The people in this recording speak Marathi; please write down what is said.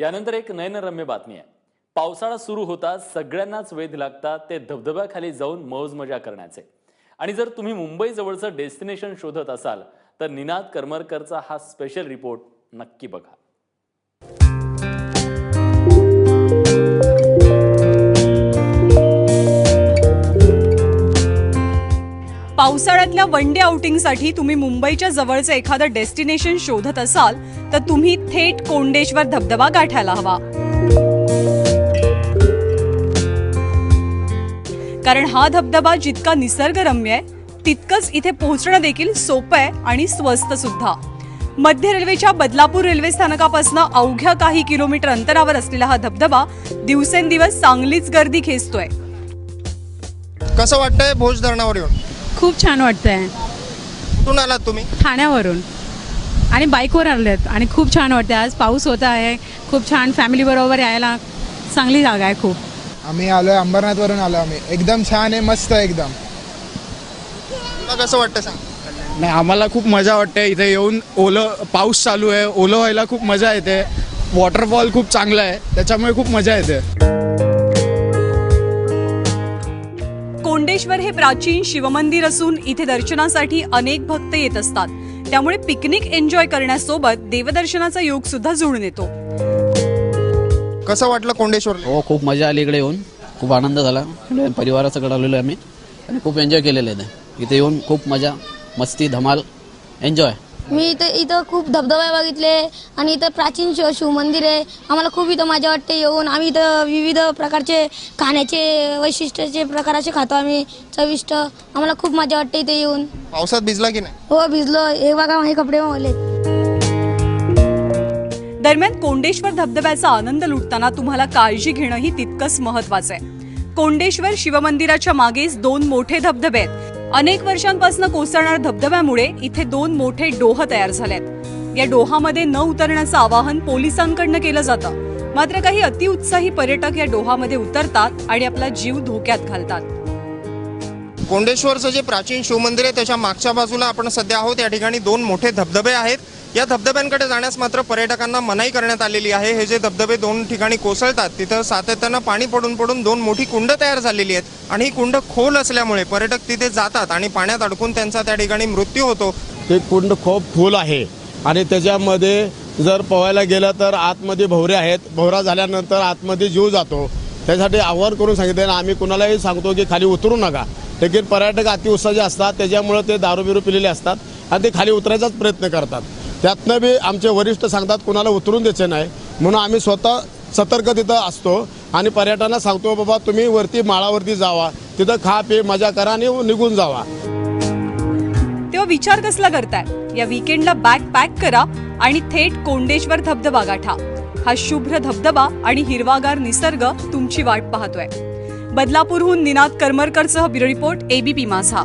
यानंतर एक नयनरम्य बातमी आहे. पावसाळा सुरू होताच सगळ्यांनाच वेध लागतात ते धबधब्याखाली जाऊन मौज मजा करण्याचे. आणि जर तुम्ही मुंबई जवळचं डेस्टिनेशन शोधत असाल तर निनाद करमरकरचा हा स्पेशल रिपोर्ट नक्की बघा. पावसाळ्यातल्या वन डे आउटिंगसाठी तुम्ही मुंबईच्या जवळचं एखादं डेस्टिनेशन शोधत असाल तर तुम्ही थेट कोंडेश्वर धबधबा गाठायला हवा. कारण हा धबधबा जितका निसर्गरम्य आहे तितकंच इथे पोहोचणं देखील सोपं आहे आणि स्वस्त सुद्धा. मध्य रेल्वेच्या बदलापूर रेल्वे स्थानकापासून अवघ्या काही किलोमीटर अंतरावर असलेला हा धबधबा दिवसेंदिवस चांगलीच गर्दी खेचतोय. कसं वाटतंय भोज धरणावर येऊन? खूप छान वाटतंय. कुठून आलात तुम्ही? ठाण्यावरून. आणि बाईकवर आलेत. आणि खूप छान वाटतं आज पाऊस होता आहे. खूप छान फॅमिलीबरोबर यायला चांगली जागा आहे खूप. आम्ही आलोय अंबरनाथवरून आलो आम्ही. एकदम छान आहे मस्त आहे एकदम. तुला कसं वाटतं सांग. नाही आम्हाला खूप मजा वाटते. इथे येऊन ओलं पाऊस चालू आहे. ओलं व्हायला खूप मजा येते. वॉटरफॉल खूप चांगला आहे. त्याच्यामुळे खूप मजा येते. कोंडेश्वर हे प्राचीन शिवमंदिर असून इथे दर्शनासाठी अनेक भक्त येत असतात. त्यामुळे पिकनिक एन्जॉय करण्यासोबत देवदर्शनाचा योग सुद्धा जुळून येतो. कसं वाटलं कोंडेश्वरला हो खूप मजा आली इकडे येऊन. खूप आनंद झाला. परिवारासकट आलेलो आहे आम्ही. आणि खूप एन्जॉय केलेलं आहे. इथे येऊन खूप मजा मस्ती धमाल एन्जॉय. मी इथं इथं खूप धबधबे बघितले आणि इथं प्राचीन शिव शिवमंदिर आहे. आम्हाला खूप इथं मजा वाटते येऊन. आम्ही इथं विविध प्रकारचे खाण्याचे वैशिष्ट्याचे प्रकार असे खातो आम्ही. चविष्ट. आम्हाला खूप मजा वाटते इथे येऊन. पावसात भिजला की नाही? हो भिजलो. हे बघा माझे कपडे मावले दरम्यान कोंडेश्वर धबधब्याचा आनंद लुटताना तुम्हाला काळजी घेणंही तितकंच महत्वाचं आहे. कोंडेश्वर शिवमंदिराच्या मागेच दोन मोठे धबधबे आहेत. अनेक वर्षांपासून कोसळणाऱ्या धबधब्यामुळे इथे दोन मोठे डोह तयार झालेत. या डोहामध्ये न उतरण्याचं आवाहन पोलिसांकडनं केलं जातं. मात्र काही अतिउत्साही पर्यटक या डोहामध्ये उतरतात आणि आपला जीव धोक्यात घालतात. कोंडेश्वरचं जे प्राचीन शिवमंदिर आहे त्याच्या मागच्या बाजूला आपण सध्या आहोत. या ठिकाणी दोन मोठे धबधबे आहेत. या धबधब्यांकडे जाण्यास मात्र पर्यटकांना मनाई करण्यात आलेली आहे. हे जे धबधबे दोन ठिकाणी कोसळतात तिथं सातत्यानं पाणी पडून पडून दोन मोठी कुंड तयार झालेली आहेत आणि ही कुंड खोल असल्यामुळे पर्यटक तिथे जातात आणि पाण्यात अडकून त्यांचा त्या ठिकाणी मृत्यू होतो. ते कुंड खूप फुल आहे आणि त्याच्यामध्ये जर पोहायला गेलं तर आतमध्ये भवरे आहेत. भवरा झाल्यानंतर आतमध्ये जीव जातो. त्यासाठी आव्हान करून सांगितले आणि आम्ही कुणालाही सांगतो की खाली उतरू नका. लेकिन पर्यटक अतिउत्साही असतात त्याच्यामुळे ते दारू बिरू पिलेले असतात आणि ते खाली उतरायचाच प्रयत्न करतात. त्यातनं बी आमचे वरिष्ठ सांगतात कुणाला उतरून द्यायचे नाही. म्हणून आम्ही स्वतः सतर्क तिथं असतो आणि पर्यटकांना सांगतो बाबा तुम्ही वरती माळावरती जावा. तिथं खा पे मजा करा आणि निघून जावा. तेव्हा विचार कसला करताय? या विकेंडला बॅग पॅक करा आणि थेट कोंडेश्वर धबधबा गाठा. हा शुभ्र धबधबा आणि हिरवागार निसर्ग तुमची वाट पाहतोय. बदलापूरहून निनाद करमरकरसह ब्युरो रिपोर्ट एबीपी माझा.